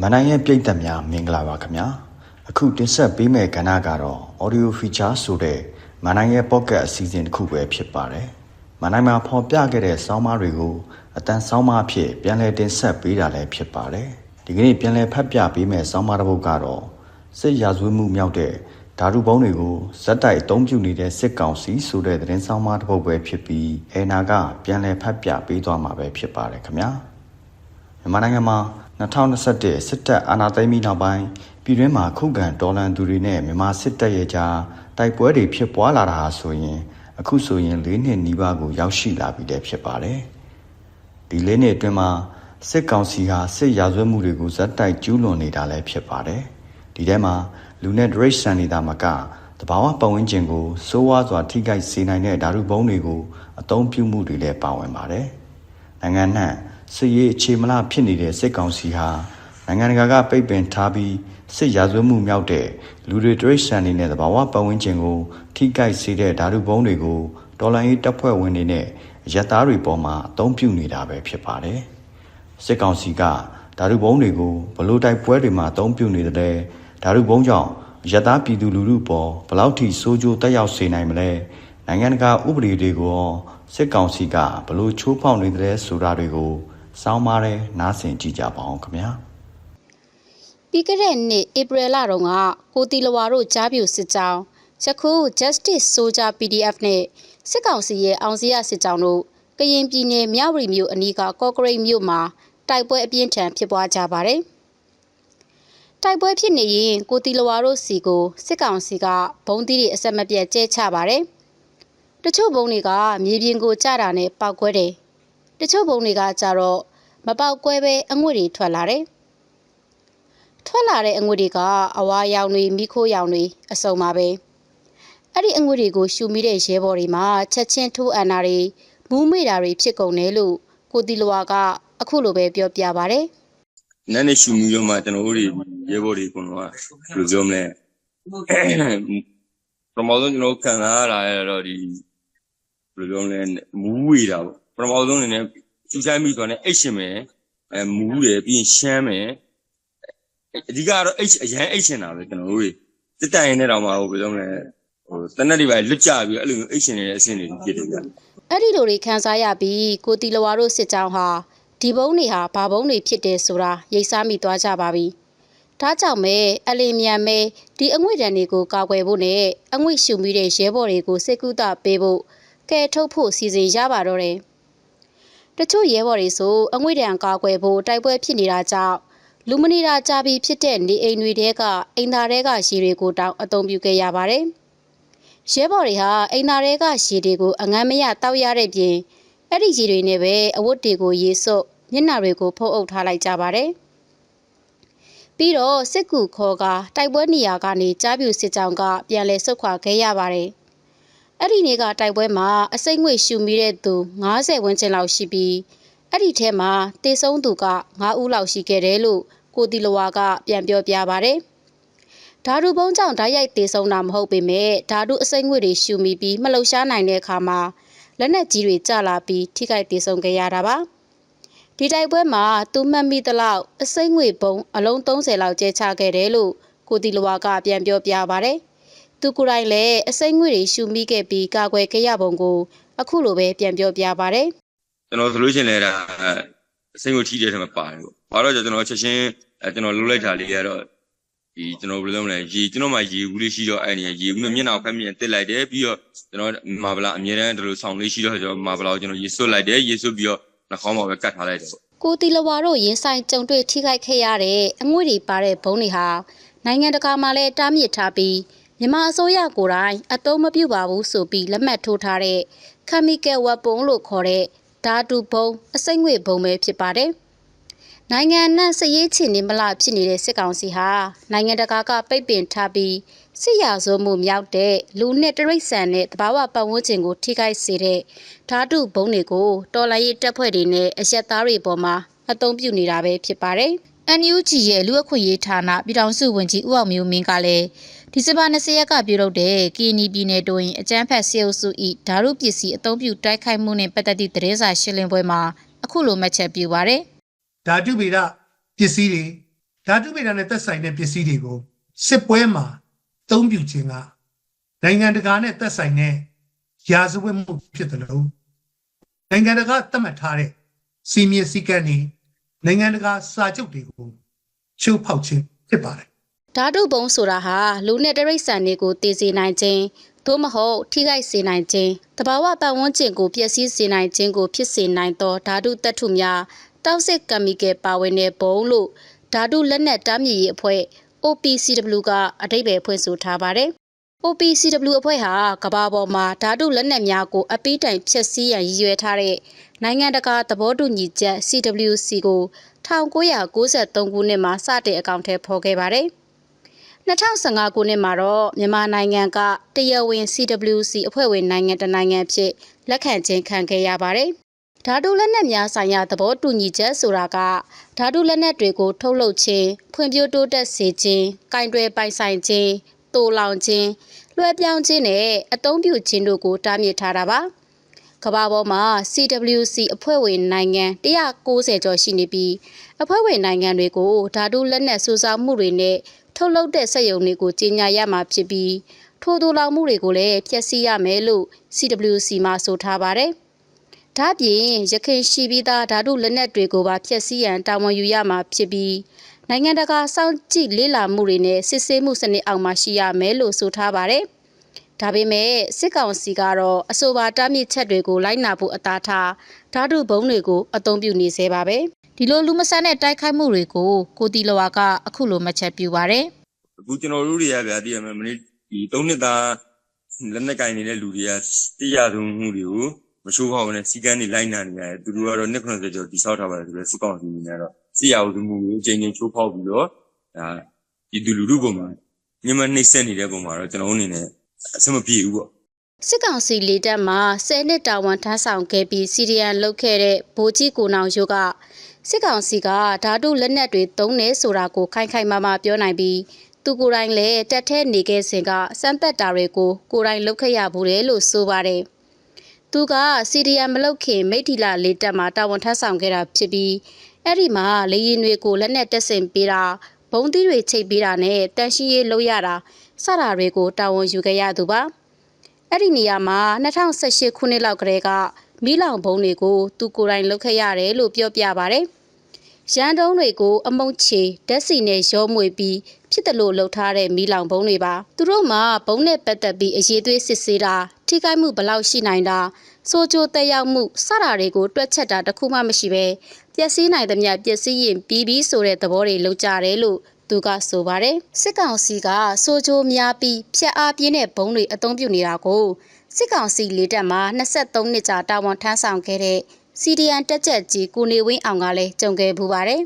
မနန်ရဲ့ပြိတ္တများမင်္ဂလာပါခင်ဗျာအခုတင်ဆက်ပေးမယ့်ကဏ္ဍကတော့ audio feature ဆိုတဲ့မနန်ရဲ့ pocket အစီအစဉ်တစ်ခုပဲဖြစ်ပါတယ်မနန်မှာဖော်ပြခဲ့တဲ့ဆောင်းပါးတွေကိုအတန်ဆောင်းပါးအဖြစ်ပြန်လည်တင်ဆက်ပေးတာလည်းဖြစ်ပါတယ်ဒီကနေ့ပြန်လည်ဖတ်ပြပေးမယ့်ဆောင်းပါးတစ်ပုဒ်ကတော့စစ်ရာဇဝတ်မှုမြောက်တဲ့ဓာတုပုံးတွေကိုဇက်တိုက်အသုံးပြုနေတဲ့စစ်ကောင်စီဆိုတဲ့သတင်းဆောင်းပါးတစ်ပုဒ်ပဲဖြစ်ပြီးအဲနာကပြန်လည်ဖတ်ပြပေးသွားမှာပဲဖြစ်ပါတယ်ခင်ဗျာမြန်မာနိုင်ငံမှာ 2021စစ်တပ်အာဏာသိမ်းပြီးနောက်ပိုင်းပြည်တွင်းမှာခုခံတော်လှန်သူတွေနဲ့မြန်မာစစ်တပ်ရဲ့ကြားတိုက်ပွဲတွေဖြစ်ပွားလာတာဟာဆိုရင် အခုဆိုရင်၄နှစ်နီးပါးကိုရောက်ရှိလာပြီတဲ့ဖြစ်ပါတယ်။ဒီ၄နှစ်အတွင်းမှာစစ်ကောင်စီဟာစစ်ရာဇဝတ်မှုတွေကိုဇက်တိုက်ကျူးလွန်နေတာလည်းဖြစ်ပါတယ်။ဒီထဲမှာလူနဲ့ဒရိတ်ဆန်နေတာမကတဘာဝပတ်ဝန်းကျင်ကိုစိုးဝါးစွာထိခိုက်စေနိုင်တဲ့ဓာတုဘုံတွေကိုအသုံးပြုမှုတွေလည်းပါဝင်ပါတယ်။နိုင်ငံနှံ့ စစ်ရေးအခြေမလဖြစ်နေတဲ့စစ်ကောင်စီဟာနိုင်ငံတကာကပိတ်ပင်ထားပြီးစစ်ရာဇဝတ်မှုမြောက်တဲ့လူတွေတရိတ်ဆန်နေတဲ့သဘာဝပတ်ဝန်းကျင်ကိုထိကိုက်စေတဲ့ဓာတုဘုံတွေကိုတော်လိုင်းရေးတပ်ဖွဲ့ဝင်တွေနဲ့ရက်သားတွေပေါ်မှာအသုံးပြုနေတာပဲဖြစ်ပါတယ်စစ်ကောင်စီကဓာတုဘုံတွေကိုဘလို့တိုက်ပွဲတွေမှာအသုံးပြုနေတယ်ဓာတုဘုံကြောင့်ရက်သားပြည်သူလူထုပေါ်ဘလောက်ထိစိုးကြိုးတက်ရောက်စေနိုင်မလဲနိုင်ငံတကာဥပဒေတွေကိုရောစစ်ကောင်စီကဘလို့ချိုးဖောက်နေတယ်ဆိုတာတွေကို စောင်းမားတဲ့နားဆင်ကြည့်ကြပါအောင်ခင်ဗျာပြီးခဲ့တဲ့နှစ်ဧပြီလတုန်းကကိုတီလဝါတို့ကြားပြူစစ်ကြောင်းယခု Justice Soldier PDF နဲ့စစ်ကောင်စီရဲ့အောင်စရစစ်ကြောင်းတို့ကရင်ပြည်နယ်မြဝတီမြို့အနီးကကော့ကရိတ်မြို့မှာတိုက်ပွဲအပြင်းထန်ဖြစ်ပွားကြပါတယ်။တိုက်ပွဲဖြစ်နေရင်ကိုတီလဝါတို့စီကိုစစ်ကောင်စီကဘုံသီးတွေအဆက်မပြတ်ကျဲချပါတယ်။တချို့ဘုံတွေကမြေပြင်ကိုကျတာနဲ့ပောက်ကွဲတယ်။ တချို့ဘုံတွေကကြတော့မပောက်ကွဲပဲအငွေ့တွေထွက်လာတယ်။ထွက်လာတဲ့အငွေ့တွေကအဝါရောင်တွေမိခိုးရောင်တွေအစုံပါပဲအဲ့ဒီအငွေ့တွေကိုရှူမိတဲ့ရဲဘော်တွေမှာချက်ချင်းထိုးအန်တာတွေမူးမေ့တာတွေဖြစ်ကုန်တယ်လို့ကိုတီလဝါကအခုလိုပဲပြောပြပါဗျနန်းနေရှူမီရောမှကျွန်တော်တို့တွေရဲဘော်တွေကတော့ဘယ်လိုပြောမလဲပထမဆုံးကျွန်တော်ခံစားရတာရတော့ဒီဘယ်လိုပြောမလဲမူးဝေတာပေါ့ပ ထမဆုံးအနေနဲ့စူးစမ်းပြီးတော့ねအိတ်ရှင်မယ်အဲမူးတယ်ပြီးရင်ရှမ်းမယ်အဓိကတော့အိတ်အရန်အိတ်ရှင်တာပဲကျွန်တော်တို့တွေစစ်တိုင်နေတော့မှဟိုဘယ်လိုမလဲဟိုတနက်တွေပဲလွတ်ကြပြီးအဲ့လိုမျိုးအိတ်ရှင်နေတဲ့အဆင့်တွေဖြစ်တယ်ဗျအဲ့ဒီလိုတွေခန်းစားရပြီးကိုတီလဝါတို့စစ်ကြောင်းဟာဒီဘုံတွေဟာဘာဘုံတွေဖြစ်တယ်ဆိုတာရိပ်စားမိသွားကြပါပြီဒါကြောင့်မဲအလီမြန်မဲဒီအငွေ့တန်တွေကိုကာကွယ်ဖို့နဲ့အငွေ့ရှူမိတဲ့ရဲဘော်တွေကိုစိတ်ကူးတာပေးဖို့ကဲထုတ်ဖို့စီစဉ်ရပါတော့တယ် တချို့ရဲဘော်တွေဆိုအငွေ့တံကာကွယ်ဖို့တိုက်ပွဲဖြစ်နေတာကြောင့်လူမနေတာကြပြီးဖြစ်တဲ့နေအိမ်တွေတဲကအိမ်သားတဲကရေတွေကိုတောင်းအသုံးပြုခဲ့ရပါတယ်။ရဲဘော်တွေဟာအိမ်သားတဲကရေတွေကိုအငမ်းမရတောက်ရတဲ့ပြင်အဲ့ဒီရေတွေနဲ့ပဲအဝတ်တွေကိုရေစွတ်မျက်နှာတွေကိုဖုံးအုပ်ထားလိုက်ကြပါတယ်။ပြီးတော့စစ်ကူခေါ်ကတိုက်ပွဲနေရာကနေကြားပြူစစ်ကြောင်းကပြန်လဲဆုတ်ခွာခဲ့ရပါတယ်။ အဲ့ဒီနေ့ကတိုက်ပွဲမှာအစိမ့်ငွေရှူမိတဲ့သူ90ဝန်းကျင်လောက်ရှိပြီးအဲ့ဒီထဲမှာတေဆုံးသူက9ဦးလောက်ရှိခဲ့တယ်လို့ကိုတီလဝါကပြန်ပြောပြပါဗျ။ဓာတုဘုံကြောင့်ဓာတ်ရိုက်တေဆုံးတာမဟုတ်ပေမဲ့ဓာတုအစိမ့်ငွေတွေရှူမိပြီးမလှုပ်ရှားနိုင်တဲ့အခါမှာလက်နက်ကြီးတွေကျလာပြီးထိခိုက်တေဆုံးခဲ့ရတာပါ။ဒီတိုက်ပွဲမှာသူမှတ်မိသလောက်အစိမ့်ငွေဘုံအလုံး30လောက်ကျဲချခဲ့တယ်လို့ကိုတီလဝါကပြန်ပြောပြပါဗျ။ သူကိုယ်တိုင်လည်းအစိမ့်ငွေတွေရှူမိခဲ့ပြီးကာကွယ်ခဲ့ရပုံကို အခုလိုပဲပြန်ပြောပြပါဗျကျွန်တော်ဆိုလို့ရှိရင်လည်းဒါစိတ်ကိုထိတဲ့ထဲမှာပါတယ်ပေါ့။ဘာလို့လဲဆိုတော့ကျွန်တော်ချက်ချင်းအဲကျွန်တော်လှုပ်လိုက်တာလေးကတော့ဒီကျွန်တော်ဘယ်လိုလဲမလဲရေကျွန်တော်မှရေဘူးလေးရှိတော့အဲ့ဒီရေဘူးနဲ့မျက်နှာကိုဖက်မြင်တက်လိုက်တယ်ပြီးတော့ကျွန်တော်မာဗလာအမြဲတမ်းဒီလိုဆောင်လေးရှိတော့ကျွန်တော်မာဗလာကိုကျွန်တော်ရေဆွတ်လိုက်တယ်ရေဆွတ်ပြီးတော့နှာခေါင်းမှာပဲကတ်ထားလိုက်တယ်ပေါ့။ကိုတီလဝါတို့ရင်ဆိုင်ကြုံတွေ့ထိခိုက်ခဲ့ရတဲ့အငွေတွေပါတဲ့ဘုံတွေဟာနိုင်ငံတကာမှာလည်းတားမြစ်ထားပြီး မြန်မာအစိုးရကိုယ်တိုင်အတုံးမပြုပါဘူးဆိုပြီးလက်မှတ်ထိုးထားတဲ့ chemical weapon လို့ခေါ်တဲ့ဓာတုဘုံအစိမ့်ငွေဘုံပဲဖြစ်ပါတယ်။နိုင်ငံနဲ့စရေးချင်နေမလားဖြစ်နေတဲ့စစ်ကောင်စီဟာနိုင်ငံတကာကပိတ်ပင်ထားပြီးစစ်ရာဇဝမှုမြောက်တဲ့လူနဲ့တရိတ်ဆန်တဲ့တဘာဝပတ်ဝန်းကျင်ကိုထိခိုက်စေတဲ့ဓာတုဘုံတွေကိုတော်လိုင်းရေးတပ်ဖွဲ့တွေနဲ့အရက်သားတွေပေါ်မှာအသုံးပြုနေတာပဲဖြစ်ပါတယ်။ NUG ရဲ့လူ့အခွင့်အရေးဌာနပြည်ထောင်စုဝန်ကြီးဦးအောင်မျိုးမင်းကလည်း ဒီဇင်ဘာ20ရက်ကပြုလုပ်တဲ့ကီနီပြည်နယ်တွင်အကြမ်းဖက်ဆဲအုပ်စု၏ဓာတုပစ္စည်းအသုံးပြုတိုက်ခိုက်မှုနှင့်ပတ်သက်သည့်သတင်းစာရှင်းလင်းပွဲမှာအခုလိုမှတ်ချက်ပြုပါရယ်ဓာတုဗေဒပစ္စည်းတွေဓာတုဗေဒနဲ့သက်ဆိုင်တဲ့ပစ္စည်းတွေကိုစစ်ပွဲမှာအသုံးပြုခြင်းကနိုင်ငံတကာနဲ့သက်ဆိုင်တဲ့ရာဇဝတ်မှုဖြစ်တယ်လို့နိုင်ငံတကာသတ်မှတ်ထားတဲ့စီမင်းစည်းကမ်းတွေနိုင်ငံတကာစာချုပ်တွေကိုချိုးဖောက်ခြင်းဖြစ်ပါတယ် ဓာတုဘုံဆိုတာဟာလူနဲ့တရိတ်ဆန်တွေကိုတည်စေနိုင်ခြင်းသို့မဟုတ်ထိခိုက်စေနိုင်ခြင်းတဘာဝပတ်ဝန်းကျင်ကိုပျက်စီးစေနိုင်ခြင်းကိုဖြစ်စေနိုင်သောဓာတုသတ္ထုများတောက်စစ်ကမီကယ်ပါဝင်တဲ့ဘုံလို့ဓာတုလက်နက်တားမြစ်ရေးအဖွဲ့ OPCW ကအဓိပ္ပာယ်ဖွင့်ဆိုထားပါတယ်။ OPCW အဖွဲ့ဟာကမ္ဘာပေါ်မှာဓာတုလက်နက်များကိုအပိတိုင်ဖျက်ဆီးရန်ရည်ရွယ်ထားတဲ့နိုင်ငံတကာသဘောတူညီချက် CWC ကို1993ခုနှစ်မှာစတင်အကောင့်ထဲဖော်ခဲ့ပါတယ်။ 2015ခုနှစ်မှာတော့မြန်မာနိုင်ငံကတရားဝင် CWC အဖွဲ့ဝင်နိုင်ငံတစ်နိုင်ငံဖြစ်လက်ခံခြင်းခံခဲ့ရပါတယ်။ဓာတုလက်နက်များဆိုင်ရာသဘောတူညီချက်ဆိုတာကဓာတုလက်နက်တွေကို ထုတ်လုပ်ခြင်းဖွံ့ဖြိုးတိုးတက်စေခြင်းကင်တွယ်ပိုင်ဆိုင်ခြင်းတိုးလောင်ခြင်းလွှဲပြောင်းခြင်းနဲ့အသုံးပြုခြင်းတို့ကိုတားမြစ်ထားတာပါ။ကမ္ဘာပေါ်မှာ CWC အဖွဲ့ဝင်နိုင်ငံ190ကျော်ရှိနေပြီးအဖွဲ့ဝင်နိုင်ငံတွေကိုဓာတုလက်နက်စုဆောင်းမှုတွေနဲ့ ထုတ်လုပ်တဲ့စက်ရုံတွေကိုကြီးညာရမှာဖြစ်ပြီးထိုးတူလောင်မှုတွေကိုလည်းဖျက်ဆီးရမယ်လို့ CWC မှာဆိုထားပါတယ်။ဒါ့အပြင်ရခိုင်ရှိပြီးသားဓာတုလက်နက်တွေကိုပါဖျက်ဆီးရန်တာဝန်ယူရမှာဖြစ်ပြီးနိုင်ငံတကာစောင့်ကြည့်လေ့လာမှုတွေနဲ့စစ်ဆေးမှုစနစ်အောက်မှာရှိရမယ်လို့ဆိုထားပါတယ်။ဒါပေမဲ့စစ်ကောင်စီကတော့အဆိုပါတားမြစ်ချက်တွေကိုလိုက်နာဖို့အသားထားဓာတုဘုံတွေကိုအသုံးပြုနေသေးပါပဲ ဒီလိုလူမဆန်တဲ့တိုက်ခိုက်မှုတွေကိုကိုတီလဝါကအခုလိုမှတ်ချက်ပြုပါတယ်အခုကျွန်တော်တို့တွေကဗျာတည်ရမယ်မနေ့ဒီ၃နှစ်သားလက်နက်ကင်နေတဲ့လူတွေကတရားဆုံးမှုတွေကိုမချိုးဖောက်ဘဲနဲ့စီကန်းတွေလိုက်နာနေရတယ်သူတို့ကတော့နှစ်90ကျော်တိဆောက်ထားပါတယ်ဆိုတော့စစ်ကောင်စီနေတော့စစ်ရအောင်မှုကိုအချိန်ချင်းချိုးဖောက်ပြီးတော့ဒါဒီလူလူပုံမှာညမနှိမ့်ဆက်နေတဲ့ပုံမှာတော့ကျွန်တော်အနေနဲ့အဆင်မပြေဘူးပေါ့စစ်ကောင်စီလေတပ်မှာ10နှစ်တာဝန်ထမ်းဆောင်ခဲ့ပြီးစီရီယန်လုပ်ခဲ့တဲ့ဗိုလ်ကြီးကိုနောင်ရုပ်က စစ်ကောင်စီကဓာတုလက်နက်တွေသုံးနေဆိုတာကိုခိုင်ခိုင်မာမာပြောနိုင်ပြီးသူကိုယ်တိုင်လည်းတက်ထဲနေခဲ့စဉ်ကစမ်းသက်တာတွေကိုကိုယ်တိုင်လုပ်ခဲ့ရဘူးတယ်လို့ဆိုပါတယ်သူကစီရီယန်မလုပ်ခင်မိထ္ထီလာလေတပ်မှာတာဝန်ထမ်းဆောင်ခဲ့တာဖြစ်ပြီးအဲ့ဒီမှာလေရင်တွေကိုလက်နက်တက်ဆင်ပေးတာဘုံသီးတွေချိတ်ပေးတာနဲ့တန်ရှင်းရေးလုပ်ရတာစတာတွေကိုတာဝန်ယူခဲ့ရသူပါအဲ့ဒီနေရာမှာ2018ခုနှစ်လောက်ကလေးက မီးလောင်ဘုံတွေကို သူကိုယ်တိုင်လုပ်ခဲ့ရတယ်လို့ပြောပြပါဗျ။ရန်တုံးတွေကိုအမုံချေဓာတ်စီနဲ့ရောမွေပြီးဖြစ်တယ်လို့လှုပ်ထားတဲ့မီးလောင်ဘုံတွေပါ။သူတို့မှာဘုံနဲ့ပတ်သက်ပြီးအရေးသွေးစစ်ဆေးတာထိခိုက်မှုဘယ်လောက်ရှိနိုင်တာစိုးကြိုးတက်ရောက်မှုစတာတွေကိုတွက်ချက်တာတခုမှမရှိပဲပျက်စီးနိုင်သမျှပျက်စီးရင်ပြီးပြီးဆိုတဲ့သဘောတွေလောက်ကြတယ်လို့ သူကဆိုပါတယ်စစ်ကောင်စီကစိုးကြိုးများပြီးဖျက်အားပြင်းတဲ့ဘုံတွေအသုံးပြုနေတာကိုစစ်ကောင်စီလေတပ်မှာ23နှစ်ကြာတာဝန်ထမ်းဆောင်ခဲ့တဲ့စီဒီအန်တက်ချက်ကြီးကိုနေဝင်းအောင်ကလည်းကြုံခဲ့ပူပါတယ်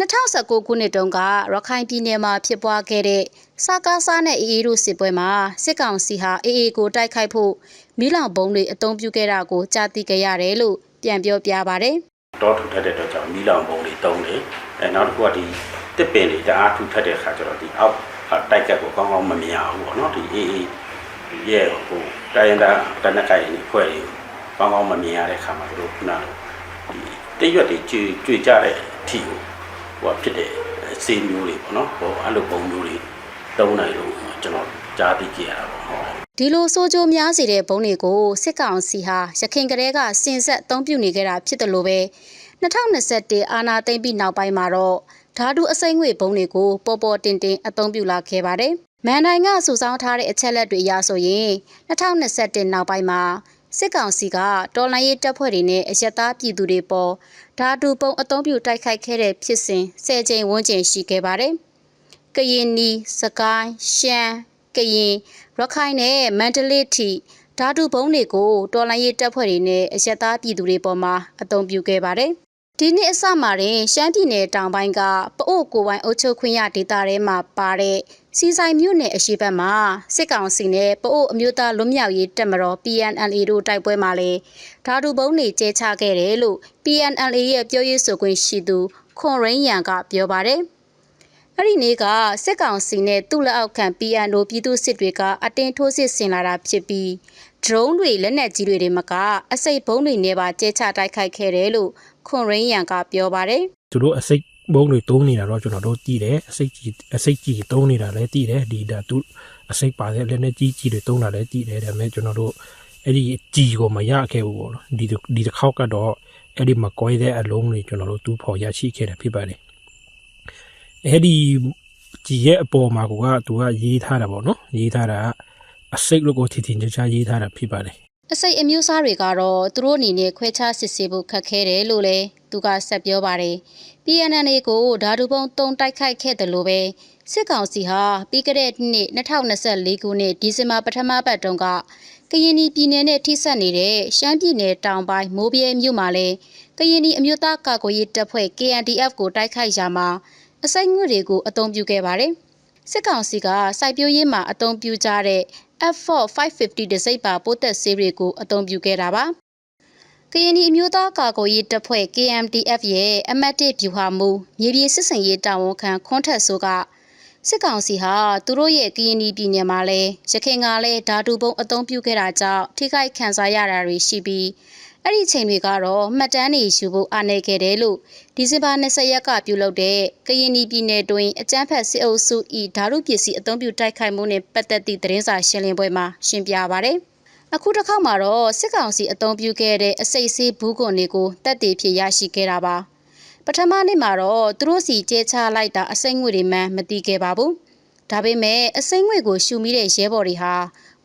2019ခုနှစ်တုန်းကရခိုင်ပြည်နယ်မှာဖြစ်ပွားခဲ့တဲ့စကားစားနဲ့အေးအေးတို့စစ်ပွဲမှာစစ်ကောင်စီဟာအေးအေးကိုတိုက်ခိုက်ဖို့မီးလောင်ဘုံတွေအုံပြုခဲ့တာကိုကြားသိခဲ့ရတယ်လို့ပြန်ပြောပြပါဗျ။တောထူထပ်တဲ့အတွက်ကြောင့်မီးလောင်ပုံတွေတုံးတယ်အဲနောက်တစ်ခုကဒီ တစ်ပင်တွေတအားထူထပ်တဲ့ခါကျတော့ဒီအောက်တိုက်ကက်ကိုကောင်းကောင်းမမြင်အောင်ပေါ့နော်ဒီအေးအေးရဲ့ဟိုတိုင်းရင်းသားတနက်ကိုင်ဖွဲ့တွေကောင်းကောင်းမမြင်ရတဲ့ခါမှာတို့ခုနကဒီတိတ်ရွက်တွေကျွေကျွေကြတဲ့အထီကိုဟိုဖြစ်တဲ့စေးမျိုးတွေပေါ့နော်ဟိုအဲ့လိုပုံမျိုးတွေတုံးနိုင်လို့ကျွန်တော်ကြားသိကြရတာပေါ့ဟုတ်ဒီလိုစိုးကြိုးများစေတဲ့ဘုံတွေကိုစစ်ကောင်စီဟာရခိုင်ကလေးကစင်ဆက်အသုံးပြုနေကြတာဖြစ်တယ်လို့ပဲ2021အာနာသိမ့်ပြီးနောက်ပိုင်းမှာတော့ ဓာတုအစိမ့်ငွေဘုံတွေကိုပေါ်ပေါ်တင်တင်အသုံးပြုလာခဲ့ပါတယ်။မန်တိုင်းကစုဆောင်းထားတဲ့အချက်လက်တွေအရဆိုရင်2021နောက်ပိုင်းမှာစစ်ကောင်စီကတော်လိုင်းရေးတပ်ဖွဲ့တွေနဲ့အရက်သားပြည်သူတွေပေါ်ဓာတုပုံအသုံးပြုတိုက်ခိုက်ခဲ့တဲ့ဖြစ်စဉ်၁၀ကြိမ်ဝန်းကျင်ရှိခဲ့ပါတယ်။ကရင်နီစကိုင်းရှမ်းကရင်ရခိုင်နဲ့မန္တလေးထိဓာတုဘုံတွေကိုတော်လိုင်းရေးတပ်ဖွဲ့တွေနဲ့အရက်သားပြည်သူတွေပေါ်မှာအသုံးပြုခဲ့ပါတယ်။ ဒီနှစ်အစမှာတင်ရှမ်းပြည်နယ်တောင်ပိုင်းကပအို့ကိုပိုင်းအုပ်ချုပ်ခွင့်ရဒေသထဲမှာပါတဲ့စီဆိုင်မြို့နယ်အရှိတ်ဘက်မှာစစ်ကောင်စီနဲ့ပအို့အမျိုးသားလွတ်မြောက်ရေးတပ်မတော် PNLA တို့တိုက်ပွဲမှာလည်းဓာတုဘုံတွေကျဲချခဲ့တယ်လို့ PNLA ရဲ့ပြောရေးဆိုခွင့်ရှိသူခွန်ရင်းရန်ကပြောပါတယ်။အဲ့ဒီနေ့ကစစ်ကောင်စီနဲ့သူ့လက်အောက်ခံ PNO ပြည်သူစစ်တွေကအတင်းထိုးစစ်ဆင်လာတာဖြစ်ပြီး drone တွေလက်နက်ကြီးတွေတွေမကအစိတ်ဘုံတွေနဲ့ပါကျဲချတိုက်ခိုက်ခဲ့တယ်လို့ ခွန်ရင်းရန်ကပြောပါတယ်သူတို့အစိတ်ဘုံတွေတုံးနေတာတော့ကျွန်တော်တို့ကြည့်တယ်အစိတ်ကြီးအစိတ်ကြီးတုံးနေတာလည်းကြည့်တယ်ဒီဒါသူအစိတ်ပါတဲ့လည်းနဲ့ကြီးကြီးတွေတုံးတာလည်းကြည့်တယ်ဒါပေမဲ့ကျွန်တော်တို့အဲ့ဒီကြီးကိုမရခဲ့ဘူးပေါ့နော်ဒီဒီတစ်ခေါက်ကတော့အဲ့ဒီမကွဲတဲ့အလုံးတွေကျွန်တော်တို့တူးဖော်ရရှိခဲ့တယ်ဖြစ်ပါတယ်အဲ့ဒီကြီးရဲ့အပေါ်မှာကသူကရေးထားတာပေါ့နော်ရေးထားတာအစိတ်လို့ကိုထင်ထင်ရှားရှားရေးထားတာဖြစ်ပါတယ် အစိတ်အမျိုးအစားတွေကတော့သူတို့အနေနဲ့ခွဲခြားစစ်ဆေးဖို့ခက်ခဲတယ်လို့လည်းသူကဆက်ပြောပါတယ်။ PNN ကိုဓာတုပုံတုံတိုက်ခိုက်ခဲ့တယ်လို့ပဲစစ်ကောင်စီဟာပြီးခဲ့တဲ့နှစ်2024ခုနှစ်ဒီဇင်ဘာပထမပတ်တုန်းကကရင်ပြည်နယ်နဲ့ထိစပ်နေတဲ့ရှမ်းပြည်နယ်တောင်ပိုင်းမိုးပြဲမြို့မှာလဲကရင်အမျိုးသားကာကွယ်ရေးတပ်ဖွဲ့ KNDF ကိုတိုက်ခိုက်ရာမှာအစိတ်ငွေတွေကိုအသုံးပြုခဲ့ပါတယ်။စစ်ကောင်စီကစိုက်ပျိုးရေးမှာအသုံးပြုကြတဲ့ F4 550တစိပ်ပါပိုးသက်ဆေးတွေကိုအသုံးပြုခဲ့တာပါ။ကရင်နီအမျိုးသားကာကွယ်ရေးတပ်ဖွဲ့ KMDF ရဲ့အမတ်တစ်ဗျူဟာမူမြေပြင်စစ်စင်ရေးတာဝန်ခံခွန်းထက်ဆိုကစစ်ကောင်စီဟာသူတို့ရဲ့ကရင်နီပြည်နယ်မှာလဲရခိုင်ကလည်းဓာတုပုံအသုံးပြုခဲ့တာကြောင့်ထိခိုက်ခံစားရတာတွေရှိပြီး အဲ့ဒီချိန်တွေကတော့မှတ်တမ်းတွေယူဖို့အားနည်းခဲ့တယ်လို့ဒီဇင်ဘာ20ရက်ကပြုလုပ်တဲ့ကရင်နီပြည်နယ်တွင်အကြမ်းဖက်စစ်အုပ်စု၏ဓာတုပစ္စည်းအသုံးပြုတိုက်ခိုက်မှုနဲ့ပတ်သက်သည့်သတင်းစာရှင်းလင်းပွဲမှာရှင်းပြပါရယ်အခုတစ်ခေါက်မှာတော့စစ်ကောင်စီအသုံးပြုခဲ့တဲ့အစိတ်ဆေးဘူးကွန်တွေကိုတက်တည်ဖြစ်ရရှိခဲ့တာပါပထမနေ့မှာတော့သူတို့စီကျဲချလိုက်တာအစိမ့်ငွေတွေမှမတီးခဲ့ပါဘူးဒါပေမဲ့အစိမ့်ငွေကိုရှူမိတဲ့ရဲဘော်တွေဟာ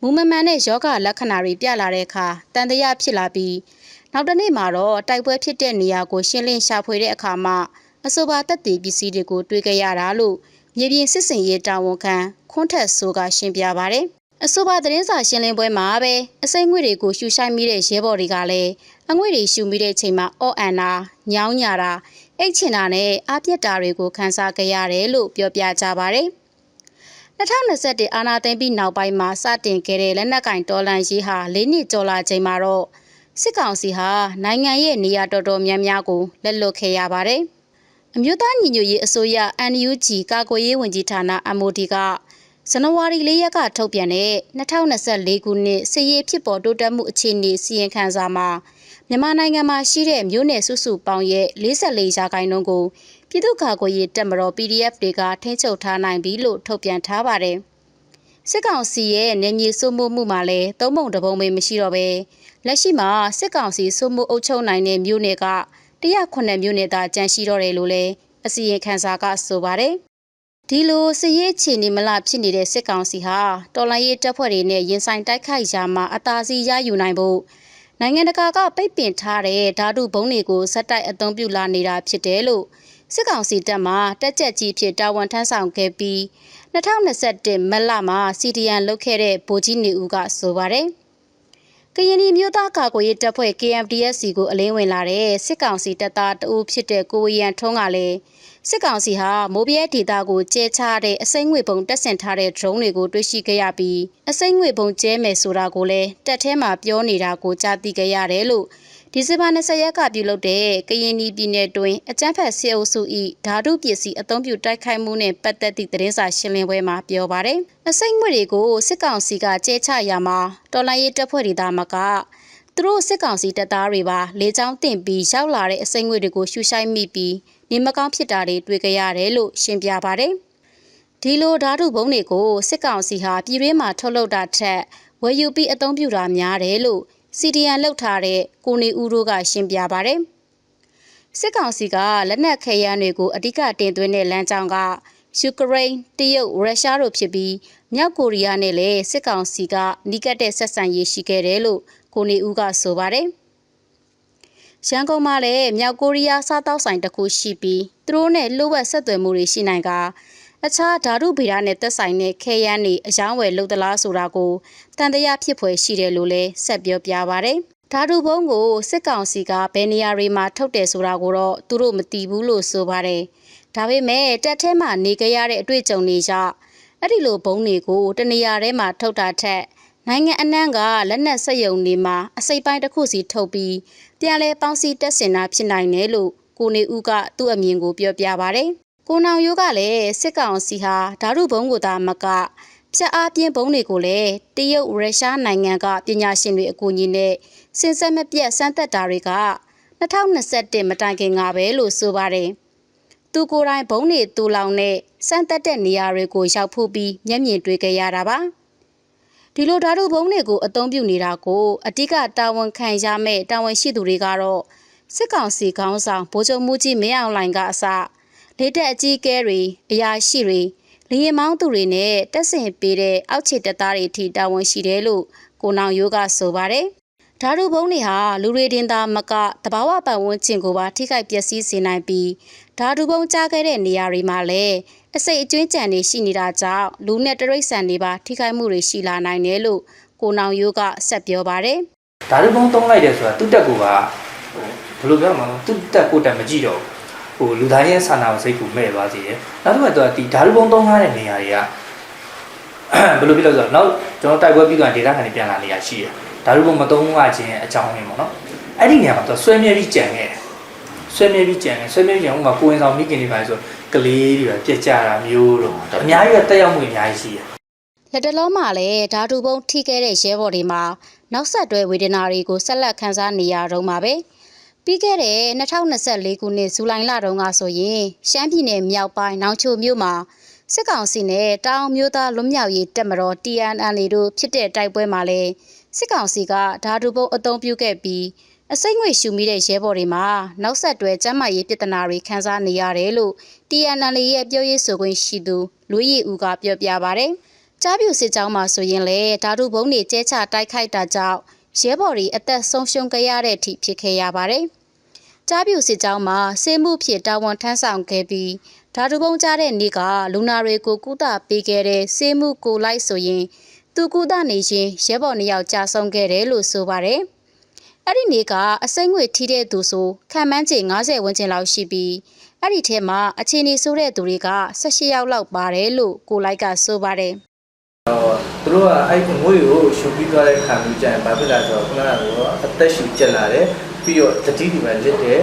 မူမမှန်တဲ့ယောဂလက္ခဏာတွေပြလာတဲ့အခါတန်တရာဖြစ်လာပြီး နောက်တစ်နေ့မှာတော့တိုက်ပွဲဖြစ်တဲ့နေရာကိုရှင်းလင်းရှာဖွေတဲ့အခါမှာအဆိုပါတက်တည်ပစ္စည်းတွေကိုတွေ့ကြရတာလို့မြေပြင်စစ်စင်ရေးတာဝန်ခံခွန်းထက်ဆိုကရှင်းပြပါဗျ။အဆိုပါသတင်းစာရှင်းလင်းပွဲမှာပဲအစိမ့်ငွေတွေကိုရှူဆိုင်မိတဲ့ရဲဘော်တွေကလည်းအငွေတွေရှူမိတဲ့ချိန်မှာအော့အန်နာညောင်းညာတာအိတ်ချင်တာနဲ့အပြစ်တာတွေကိုခန်းစားကြရတယ်လို့ပြောပြကြပါဗျ။2021အာနာသိမ့်ပြီးနောက်ပိုင်းမှာစတင်ခဲ့တဲ့လက်နက်ကင်တော်လန်ရေးဟာ၄နှစ်ကျော်လာချိန်မှာတော့ စစ်ကောင်စီဟာနိုင်ငံရဲ့နေရာတော်တော်များများကိုလက်လွတ်ခဲ့ရပါတယ်။အမျိုးသားညီညွတ်ရေးအစိုးရ NUG ကာကွယ်ရေးဝန်ကြီးဌာန MOD ကဇန်နဝါရီ၄ရက်ကထုတ်ပြန်တဲ့2024ခုနှစ်စစ်ရေးဖြစ်ပေါ်တိုးတက်မှုအခြေအနေစီရင်ခံစာမှာမြန်မာနိုင်ငံမှာရှိတဲ့မြို့နယ်စုစုပေါင်းရဲ့44ရာခိုင်နှုန်းကိုပြည်သူ့ကာကွယ်ရေးတပ်မတော် PDF တွေကထိန်းချုပ်ထားနိုင်ပြီလို့ထုတ်ပြန်ထားပါတယ်။စစ်ကောင်စီရဲ့နေမြေစုမှုမှုမှာလည်းသုံးပုံတစ်ပုံပဲမရှိတော့ပဲ လက်ရှိမှာစစ်ကောင်စီစုမှုအုပ်ချုပ်နိုင်တဲ့မြို့နယ်က109မြို့နယ်သာကျန်ရှိတော့တယ်လို့လည်းအစီရင်ခံစာကဆိုပါတယ်။ဒီလိုစရေးချီနေမလားဖြစ်နေတဲ့စစ်ကောင်စီဟာတော်လိုင်းရေးတပ်ဖွဲ့တွေနဲ့ရင်ဆိုင်တိုက်ခိုက်ရာမှာအသာစီရယူနိုင်ဖို့နိုင်ငံတကာကပိတ်ပင်ထားတဲ့ဓာတုဘုံတွေကိုစက်တိုက်အသုံးပြုလာနေတာဖြစ်တယ်လို့စစ်ကောင်စီတပ်မှတက်ကြက်ကြီးဖြစ်တာဝန်ထမ်းဆောင်ခဲ့ပြီး2021မတ်လမှာ CDN လုတ်ခဲ့တဲ့ဗိုလ်ကြီးနေဦးကဆိုပါတယ် ကရင်ပြည်မြို့သားကာကွယ်ရေးတပ်ဖွဲ့ KMDSC ကိုအလင်းဝင်လာတဲ့စစ်ကောင်စီတပ်သားတအူးဖြစ်တဲ့ကိုဝီယန်ထွန်းကလည်းစစ်ကောင်စီဟာမိုးပြဲဒေသကိုကျဲချတဲ့အစိမ့်ငွေပုံတက်ဆင်ထားတဲ့ drone တွေကိုတွေ့ရှိခဲ့ရပြီးအစိမ့်ငွေပုံကျဲမယ်ဆိုတာကိုလည်းတက်ထဲမှာပြောနေတာကိုကြားသိခဲ့ရတယ်လို့ ဒီဇင်ဘာ20ရက်ကပြုလုပ်တဲ့ကရင်ပြည်နယ်တွင်အကြမ်းဖက်ဆဲအုပ်စု၏ဓာတုပစ္စည်းအသုံးပြုတိုက်ခိုက်မှုနှင့်ပတ်သက်သည့်သတင်းစာရှင်းလင်းပွဲမှာပြောပါရယ်အစိမ့်ငွေတွေကိုစစ်ကောင်စီကကျဲချရာမှာတော်လိုင်းရေးတပ်ဖွဲ့တွေသားမကသူတို့စစ်ကောင်စီတပ်သားတွေပါလေကြောင်းတင်ပြီးရောက်လာတဲ့အစိမ့်ငွေတွေကိုရှူရှိုက်မိပြီးနေမကောင်းဖြစ်တာတွေတွေ့ကြရတယ်လို့ရှင်းပြပါရယ်ဒီလိုဓာတုဘုံတွေကိုစစ်ကောင်စီဟာပြည်တွင်းမှာထုတ်လုပ်တာထက်ဝယ်ယူပြီးအသုံးပြုတာများတယ်လို့ CDN လောက်ထားတဲ့ကိုနေဦးတို့ကရှင်းပြပါရယ်စစ်ကောင်စီကလက်နက်ခဲယမ်းတွေကိုအဓိကတင်သွင်းတဲ့လမ်းကြောင်းကယူကရိန်းတရုတ်ရုရှားတို့ဖြစ်ပြီးမြောက်ကိုရီးယားနဲ့လည်းစစ်ကောင်စီကနီးကပ်တဲ့ဆက်ဆံရေးရှိခဲ့တယ်လို့ကိုနေဦးကဆိုပါတယ်ရန်ကုန်မှာလည်းမြောက်ကိုရီးယားစားတောက်ဆိုင်တစ်ခုရှိပြီးသူတို့နဲ့လှုပ်ဝက်ဆက်သွယ်မှုတွေရှိနိုင်က အခြားဓာတုဗေဒနဲ့သက်ဆိုင်တဲ့ခဲယမ်းတွေအယောင်းဝယ်လုပ်သလားဆိုတာကိုတန်တရားဖြစ်ဖွယ်ရှိတယ်လို့လည်းဆက်ပြောပြပါဗျ။ဓာတုဘုံကိုစစ်ကောင်စီကဘယ်နေရာတွေမှာထုတ်တယ်ဆိုတာကိုတော့သူတို့မသိဘူးလို့ဆိုပါတယ်။ဒါပေမဲ့တက်ထဲမှာနေကြရတဲ့အတွေ့အကြုံတွေကြောင့်အဲ့ဒီလိုဘုံတွေကိုတနေရာထဲမှာထုတ်တာထက်နိုင်ငံအနှံ့ကလက်နက်စက်ယုံတွေမှာအစိပ်ပိုင်းတစ်ခုစီထုတ်ပြီးပြန်လဲပေါင်းစည်းတက်ဆင်တာဖြစ်နိုင်တယ်လို့ကိုနေဦးကသူ့အမြင်ကိုပြောပြပါဗျ။ ကိုနောင်ရိုးကလည်းစစ်ကောင်စီဟာဓာတုဘုံကိုသာမကဖြတ်အားပြင်းဘုံတွေကိုလည်းတရုတ်ရုရှားနိုင်ငံကပညာရှင်တွေအကူအညီနဲ့စင်ဆက်မပြတ်စမ်းသပ်တာတွေက2021မတိုင်ခင်ကပဲလို့ဆိုပါတယ်။သူသူကိုယ်တိုင်ဘုံနေတူလောင်နဲ့စမ်းတက်တဲ့နေရာတွေကိုရောက်ဖို့ပြီးမျက်မြင်တွေ့ကြရတာပါဒီလိုဓာတုဘုံတွေကိုအသုံးပြုနေတာကိုအတိကတာဝန်ခံရမဲ့တာဝန်ရှိသူတွေကတော့စစ်ကောင်စီခေါင်းဆောင်ဗိုလ်ချုပ်မှုကြီးမင်းအောင်လှိုင်ကအစ လေတက်အကြီးအကဲတွေအရာရှိတွေလျင်မောင်းသူတွေနဲ့တက်ဆင်ပေးတဲ့အောက်ခြေတပ်သားတွေအထိတာဝန်ရှိတယ်လို့ကိုနောင်ရိုးကဆိုပါတယ်ဓာတုဘုံတွေဟာလူတွေတင်သားမကတဘာဝပတ်ဝန်းကျင်ကိုပါထိခိုက်ပျက်စီးစေနိုင်ပြီးဓာတုဘုံကြားခဲ့တဲ့နေရာတွေမှာလည်းအစိတ်အကျွင်းကြံတွေရှိနေတာကြောင့်လူနဲ့တရိတ်ဆန်တွေပါထိခိုက်မှုတွေရှိလာနိုင်တယ်လို့ကိုနောင်ရိုးကဆက်ပြောပါတယ်ဓာတ်ပုံသုံးလိုက်တယ်ဆိုတာသူ့တက်ကိုကဟိုဘယ်လိုပြောမှာလဲသူ့တက်ကိုတက်မကြည့်တော့ဘူး ဟိုလူသားရဲ့ဆန္ဒကိုစိတ်ကူမဲ့သွားစေတယ်နောက်တစ်ခါတော့ဒီဓာတ်ပုံသုံးထားတဲ့နေရာတွေကဘယ်လိုပြောလဲဆိုတော့နောက်ကျွန်တော်တိုက်ပွဲပြီးတော့ဒေတာခံတွေပြန်လာနေရရှိတယ်ဓာတ်ပုံမသုံးရခြင်းအကြောင်းရင်းပေါ့နော်အဲ့ဒီနေရာမှာသူဆွဲမြဲပြီးကြံခဲ့တယ်ဆွဲမြဲပြီးကြံတယ်ဆွဲမြဲကြံဥမာကိုဝင်ဆောင်မိခင်တွေပါဆိုကလေးတွေပြက်ကြတာမျိုးတို့အများကြီးတက်ရောက်မှုအများကြီးရှိတယ်လက်တလုံးမှာလည်းဓာတုဘုံထိခဲ့တဲ့ရဲဘော်တွေမှာနောက်ဆက်တွဲဝေဒနာတွေကိုဆက်လက်ခံစားနေရတော့မှာပဲ ပြီးခဲ့တဲ့2024ခုနှစ်ဇူလိုင်လတုန်းကဆိုရင်ရှမ်းပြည်နယ်မြောက်ပိုင်းနောင်ချိုမြို့မှာစစ်ကောင်စီနဲ့တောင်မျိုးသားလွတ်မြောက်ရေးတပ်မတော် TNL တို့ဖြစ်တဲ့တိုက်ပွဲမှာလည်းစစ်ကောင်စီကဓာတုဘုံအုံပြုခဲ့ပြီးအစိမ့်ငွေရှူမိတဲ့ရဲဘော်တွေမှာနောက်ဆက်တွဲကျန်းမာရေးပြဿနာတွေခံစားနေရတယ်လို့ TNL ရဲ့ပြောရေးဆိုခွင့်ရှိသူလူရီဦးကပြောပြပါဗျ။ကြားပြူစစ်ကြောင်းမှာဆိုရင်လေဓာတုဘုံတွေကျဲချတိုက်ခိုက်တာကြောင့် ရဲဘော်တွေအသက်ဆုံးရှုံးကြရတဲ့အထိဖြစ်ခဲ့ရပါတယ်။ကြားပြူစစ်ကြောင်းမှာစေမှုဖြစ်တာဝန်ထမ်းဆောင်ခဲ့ပြီးဓာတုဘုံကြားတဲ့နေ့ကလူနာတွေကိုကုသပေးခဲ့တဲ့စေမှုကိုလိုက်ဆိုရင်သူကုသနေခြင်းရဲဘော်နှစ်ယောက်ကြာဆုံးခဲ့တယ်လို့ဆိုပါတယ်။အဲ့ဒီနေ့ကအစိမ့်ငွေထိတဲ့သူဆိုခံမှန်းချေ90ဝန်းကျင်လောက်ရှိပြီးအဲ့ဒီထဲမှာအခြေအနေဆိုးတဲ့သူတွေက18ယောက်လောက်ပါတယ်လို့ကိုလိုက်ကဆိုပါတယ် သူတို့ကအဲ့ဒီငွေကိုရှုပ်ပြီးသွားတဲ့ခါမျိုးကျရင်ဘာဖြစ်လဲဆိုတော့ခုနကတော့အသက်ရှူကျက်လာတယ်ပြီးတော့တတိဒီမှာလစ်တယ်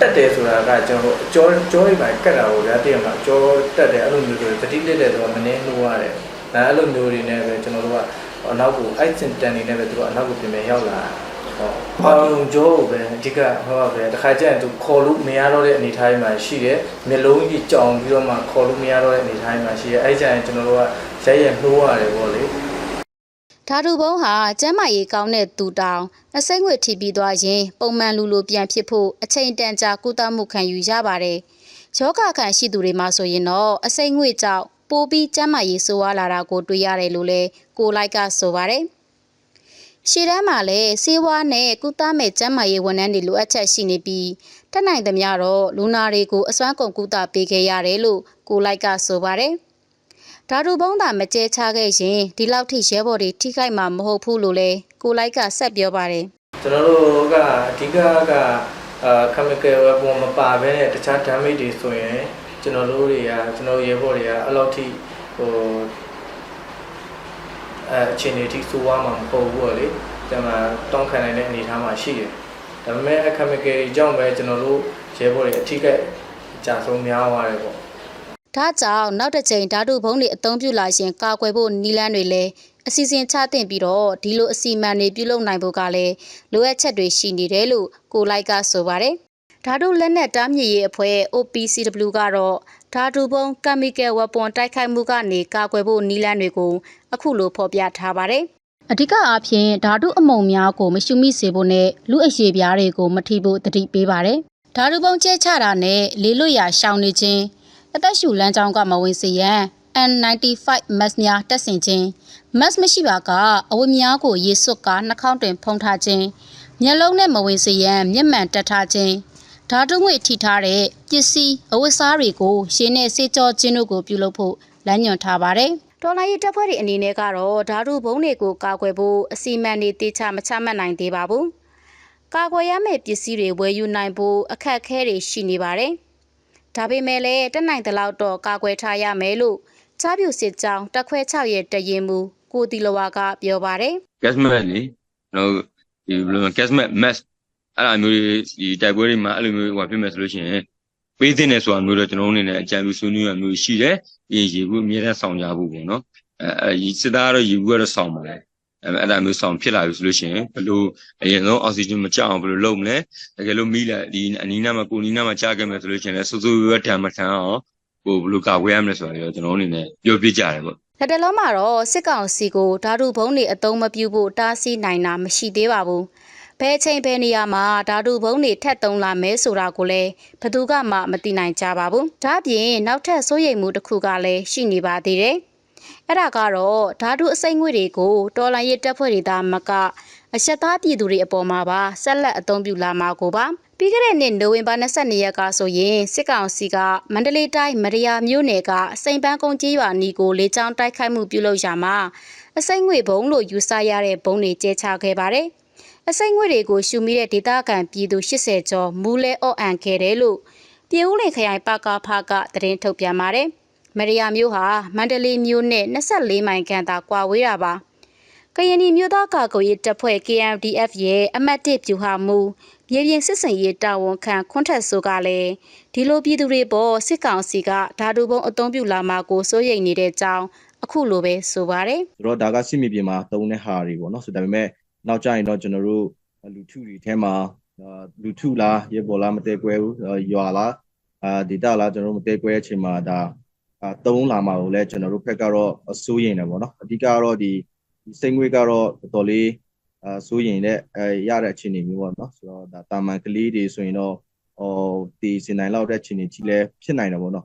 တက်တယ်ဆိုတာကကျွန်တော်ကြောကြောတွေမှာကတ်တာကိုဗျာတည့်ရမှာကြောတက်တယ်အဲ့လိုမျိုးဆိုတတိလစ်တယ်ဆိုတော့မနေနှိုးရတယ်ဒါအဲ့လိုမျိုးတွေနဲ့ပဲကျွန်တော်တို့ကအနောက်ကိုအဲ့စင်တန်နေနဲ့ပဲသူတို့အနောက်ကိုပြင်မယ်ရောက်လာဟုတ် ဘာလို့ကြောကိုပဲအဓိကဟောပဲတခါကျရင်သူခေါ်လို့မရတော့တဲ့အနေအထားမှာရှိတယ်မျိုးလုံးကြီးကြောင်ပြီးတော့မှခေါ်လို့မရတော့တဲ့အနေအထားမှာရှိတယ်အဲ့ကျရင်ကျွန်တော်တို့ကရိုက်ရနှိုးရတယ်ပေါ့လေဓာတုဘုံဟာကျမ်းမာရေးကောင်းတဲ့သူတောင်အစိမ့်ငွေထိပြီးသွားရင်ပုံမှန်လူလိုပြန်ဖြစ်ဖို့အချိန်တန်ကြာကုသမှုခံယူရပါတယ်။ယောဂခံရှိသူတွေမှာဆိုရင်တော့အစိမ့်ငွေကြောင့်ပိုပြီးကျမ်းမာရေးဆိုးဝါးလာတာကိုတွေ့ရတယ်လို့လည်းကိုလိုက်ကဆိုပါတယ်။ ရှေ့တန်းမှာလည်းစေဝါနဲ့ကုသမဲ့ကျမ်းမာရေးဝန်ထမ်းတွေလိုအပ်ချက်ရှိနေပြီးတက်နိုင်သမျှတော့လူနာတွေကိုအစွမ်းကုန်ကုသပေးခဲ့ရတယ်လို့ကိုလိုက်ကဆိုပါတယ်။ဓာတုဘုံသာမကျဲချခဲ့ရင်ဒီလောက်ထိရဲဘော်တွေထိခိုက်မှာမဟုတ်ဘူးလို့လဲကိုလိုက်ကဆက်ပြောပါတယ်ကျွန်တော်တို့ကအဓိကကအာ chemical weapon မပါဘဲနဲ့တခြား damage တွေဆိုရင်ကျွန်တော်တို့တွေကကျွန်တော်ရေဘော်တွေကအဲ့လောက်ထိဟို အဲအခြေအနေထိစိုးဝါးမှာမဟုတ်ဘူးပေါ့လေကျွန်တော်တောင်းခံနိုင်တဲ့အနေအထားမှာရှိတယ်ဒါပေမဲ့ chemical တွေကြောင့်ပဲကျွန်တော်တို့ရေဘော်တွေအထိကအကြဆုံးများသွားတယ်ပေါ့။ဒါကြောင့်နောက်တစ်ချိန်ဓာတုဘုံတွေအသုံးပြုလာရင်ကာကွယ်ဖို့နီလန်းတွေလည်းအစီအစဉ်ချတင်ပြီးတော့ဒီလိုအစီအမံတွေပြုလုပ်နိုင်ဖို့ကလည်းလိုအပ်ချက်တွေရှိနေတယ်လို့ကိုလိုက်ကဆိုပါတယ်။ဓာတုလက်နက်တားမြစ်ရေးအဖွဲ့ OPCW ကတော့ ဓာတုဘုံ chemical weapon တိုက်ခိုက်မှုကနေကာကွယ်ဖို့နီလန်းတွေကိုအခုလိုဖော်ပြထားပါတယ်။အဓိကအားဖြင့်ဓာတုအမုံများကို မရှုမိစေဖို့နဲ့လူအရှိပြားတွေကိုမထိဖို့တတိပေးပါတယ်။ဓာတုပုံကျဲချတာနဲ့လေးလွတ်ရာရှောင်နေခြင်းအသက်ရှူလမ်းကြောင်းကမဝင်စေရန် N95 mask များတက်ဆင်ခြင်း mask မရှိပါကအဝတ်များကိုရေစွတ်ကနှာခေါင်းတွင်ဖုံးထားခြင်းမျက်လုံးနဲ့မဝင်စေရန်မျက်မှန်တက်ထားခြင်း ဓာတုငွေထိထားတဲ့ပစ္စည်းအဝတ်စားတွေကိုရှင်းနဲ့စေကြောခြင်းတို့ကိုပြုလုပ်ဖို့လမ်းညွှန်ထားပါတယ်။တော်လိုင်းရေးတပ်ဖွဲ့တွေအနေနဲ့ကတော့ဓာတုဘုံတွေကိုကာကွယ်ဖို့အစီအမံတွေတေချာမချမှတ်နိုင်သေးပါဘူး။ကာကွယ်ရမယ့်ပစ္စည်းတွေဝယ်ယူနိုင်ဖို့အခက်အခဲတွေရှိနေပါတယ်။ဒါပေမဲ့လည်းတက်နိုင်တဲ့လောက်တော့ကာကွယ်ထားရမယ်လို့ချားပြူစစ်ကြောင်းတက်ခွဲ6ရဲ့တရင်မူကိုတီလဝါကပြောပါတယ် gas mask လေကျွန်တော်ဒီဘယ်လို gas mask mask အဲ့လိုမျိုးဒီတိုက်ပွဲတွေမှာအဲ့လိုမျိုးဟိုဖြစ်မယ်ဆိုလို့ရှိရင်ပေးတဲ့နယ်ဆိုတာမျိုးတော့ကျွန်တော်တို့အနေနဲ့အကြံပြုဆွေးနွေးရမျိုးရှိတယ်။ဒီရေဘူးအမြဲတမ်းဆောင်ကြဖို့ပေါ့နော်။အဲအဲစစ်သားကတော့ရေဘူးကတော့ဆောင်ပါတယ်အဲအဲ့ဒါမျိုးဆောင်ဖြစ်လာပြီဆိုလို့ရှိရင်ဘယ်လိုအရင်ဆုံးအောက်ဆီဂျင်မကျအောင်ဘယ်လိုလုပ်မလဲတကယ်လို့မိလာဒီအနီးနားမှာကိုနီးနားမှာကြားခဲ့မယ်ဆိုလို့ရှိရင်လည်းစူးစူးရွက်တံမထမ်းအောင်ကိုဘယ်လိုကာကွယ်ရမလဲဆိုတာတွေကျွန်တော်အနေနဲ့ပြောပြကြတယ်ပေါ့လက်တလုံးမှာတော့စစ်ကောင်စီကိုဓာတုဘုံတွေအသုံးမပြုဖို့တားဆီးနိုင်တာမရှိသေးပါဘူး။ ဘယ်ချိန်ဘယ်နေရာမှာဓာတုဘုံတွေထက်သုံးလာမဲဆိုတာကိုလည်းဘယ်သူကမှမသိနိုင်ကြပါဘူး။ဒါ့အပြင်နောက်ထပ်စိုးရိမ်မှုတစ်ခုကလည်းရှိနေပါသေးတယ်။အဲ့ဒါကတော့ဓာတုအစိမ့်ငွေတွေကိုတော်လိုင်းရတပ်ဖွဲ့တွေသားမကအရှက်သားပြည်သူတွေအပေါ်မှာပါဆက်လက်အသုံးပြုလာမှာကိုပါ။ပြီးခဲ့တဲ့နှစ်နိုဝင်ဘာ22ရက်ကဆိုရင်စစ်ကောင်စီကမန္တလေးတိုင်းမရယာမြို့နယ်ကစိန်ပန်းကုန်းကြီးရွာနီကိုလေကြောင်းတိုက်ခိုက်မှုပြုလုပ်ရာမှာအစိမ့်ငွေဘုံလို့ယူဆရတဲ့ဘုံတွေကျဲချခဲ့ပါတယ်။ အစိမ့်ငွေတွေကိုရှုမိတဲ့ဒေသခံပြည်သူ80ကျော်မူလဲအော့အန်ခဲ့တယ်လို့ပြည်ဦးလင်ခရိုင်ပကဖကသတင်းထုတ်ပြန်ပါတယ်။မရယာမြို့ဟာမန္တလေးမြို့နဲ့24မိုင်ခန့်သာကွာဝေးတာပါ။ကရင်ပြည်မြို့သားကာကွယ်ရေးတပ်ဖွဲ့ KNDF ရဲ့အမတ်တစ်ပြူဟာမူမြေပြင်စစ်စင်ရေးတာဝန်ခံခွန်းထက်ဆိုကလည်းဒီလိုပြည်သူတွေပေါ်စစ်ကောင်စီကဓာတုဘုံအုံပြုလာမှာကိုစိုးရိမ်နေတဲ့အကြောင်းအခုလိုပဲဆိုပါတယ်ဆိုတော့ဒါကစစ်မြေပြင်မှာတုံးတဲ့ဟာတွေပေါ့နော်ဆိုဒါပေမဲ့ နောက်ကျရင်တော့ကျွန်တော်တို့လူထုတွေထဲမှာအာလူထုလားရေပေါ်လားမတဲကွဲဘူးအာရွာလားအာဒေတာလားကျွန်တော်တို့မတဲကွဲတဲ့အချိန်မှာဒါအာတုံးလာမှာကိုလည်းကျွန်တော်တို့ဘက်ကတော့အစိုးရင်တယ်ပေါ့နော်အဓိကတော့ဒီဒီစိတ်ငွေကတော့တော်တော်လေးအာစိုးရင်တဲ့အဲရတဲ့အခြေအနေမျိုးပေါ့နော်ဆိုတော့ဒါတာမန်ကလေးတွေဆိုရင်တော့ဟိုဒီစင်နိုင်လောက်တဲ့အခြေအနေကြီးလဲဖြစ်နိုင်တယ်ပေါ့နော်